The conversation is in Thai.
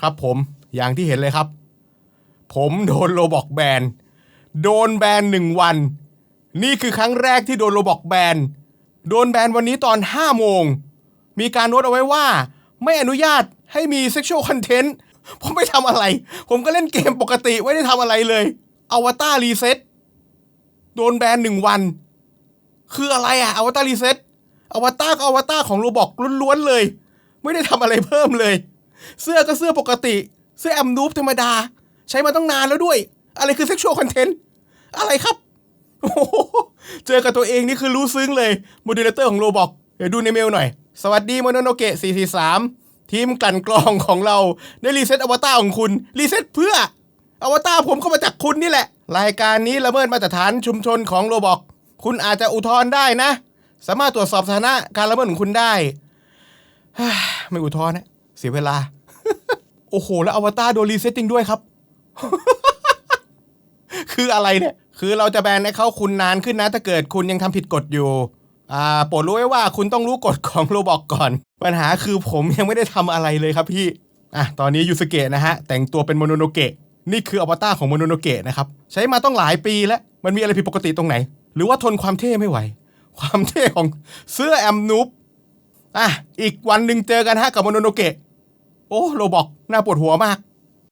ครับผมอย่างที่เห็นเลยครับ ผมโดนโลบอกแบนโดนแบนหนึ่งวัน นี่คือครั้งแรกที่โดนโลบอกแบนโดนแบนวันนี้ตอน5โมง มีการโน้ตเอาไว้ว่า ไม่อนุญาตให้มีเซ็กชวลคอนเทนต์ผมไม่ทำอะไร ผมก็เล่นเกมปกติไม่ได้ทำอะไรเลยอวตารรีเซ็ตโดนแบนหนึ่งวัน คืออะไรอะอวตารรีเซ็ตอวตารก็อวตารของโรบอกล้วนๆเลย ไม่ได้ทำอะไรเพิ่มเลย เสื้อก็เสื้อปกติ เสื้อแอมนูฟธรรมดา ใช้มาตั้งนานแล้วด้วย อะไรคือเซ็กชวลคอนเทนต์อะไรครับโอ้โหเจอกับตัวเองนี่คือรู้ซึ้งเลยโมเดเลเตอร์ของโรบอกเดี๋ยวดูในเมลหน่อย สวัสดีโมโนโนเกะ443 ทีมกลั่นกรองของเรา ได้รีเซ็ตอวตารของคุณ รีเซ็ตเพื่อ อวตารผมก็มาจากคุณนี่แหละ รายการนี้ละเมิดมาตรฐานชุมชนของโรบอก คุณอาจจะอุทธรณ์ได้นะ สามารถตรวจสอบสถานะการละเมิดของคุณได้ไม่อุทธรณ์นะ เสียเวลา โอ้โห แล้วอวตารโดนรีเซ็ตจริงด้วยครับ คืออะไรเนี่ย คือเราจะแบนให้เขาคุณนานขึ้นนะ ถ้าเกิดคุณยังทำผิดกฎอยู่ อ่า โปรดรู้ไว้ว่าคุณต้องรู้กฎของโรบอกก่อน ปัญหาคือผมยังไม่ได้ทำอะไรเลยครับพี่ อะ ตอนนี้ยูสเกะนะฮะ แต่งตัวเป็นโมโนโนเกะ นี่คืออวตารของโมโนโนเกะนะครับ ใช้มาต้องหลายปีแล้ว มันมีอะไรผิดปกติตรงไหน หรือว่าทนความเท่ไม่ไหว ความเท่ของเสื้อแอมนูปอะ อีกวันหนึ่งเจอกันฮะกับโมโนโนเกะ โอ้โรบอกน่าปวดหัวมาก